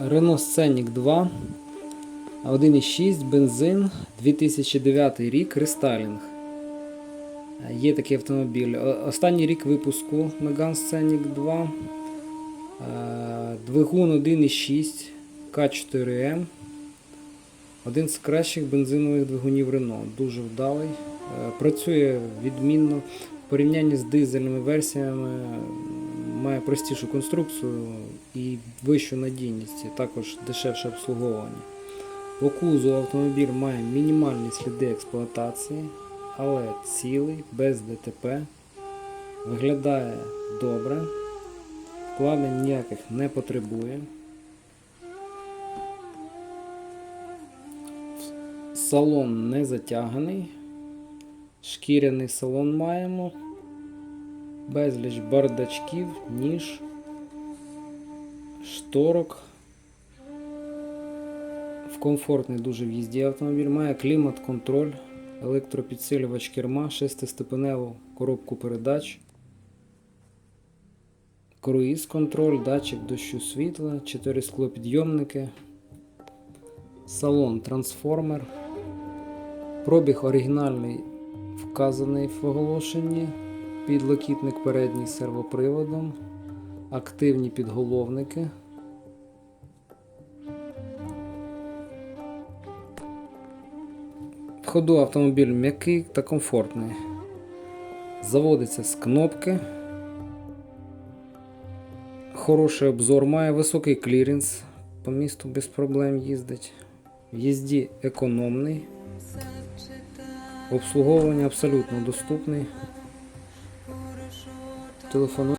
Renault Scenic 2, 1,6 бензин, 2009 рік, рестайлінг. Є такий автомобіль. Останній рік випуску Megane Scenic 2. Е, Двигун 1,6 К4М. Один з кращих бензинових двигунів Renault. Дуже вдалий. Е, Працює відмінно. В порівнянні з дизельними версіями має простішу конструкцію і вищу надійність, і також дешевше обслуговування. По кузову автомобіль має мінімальні сліди експлуатації, але цілий, без ДТП. Виглядає добре. Вкладень ніяких не потребує. Салон не затяганий. Шкіряний салон маємо. Безліч бардачків, ніж, шторок. В комфортний дуже в'їзді автомобіль має клімат-контроль, електропідсилювач керма, шестиступеневу коробку передач, круїз-контроль, датчик дощу світла, 4 склопідйомники, салон трансформер. Пробіг оригінальний вказаний в оголошенні. Підлокітник передній з сервоприводом, активні підголовники. В ходу автомобіль м'який та комфортний. Заводиться з кнопки. Хороший обзор, має високий кліренс. По місту без проблем їздить. В їзді економний. Обслуговування абсолютно доступний. telefone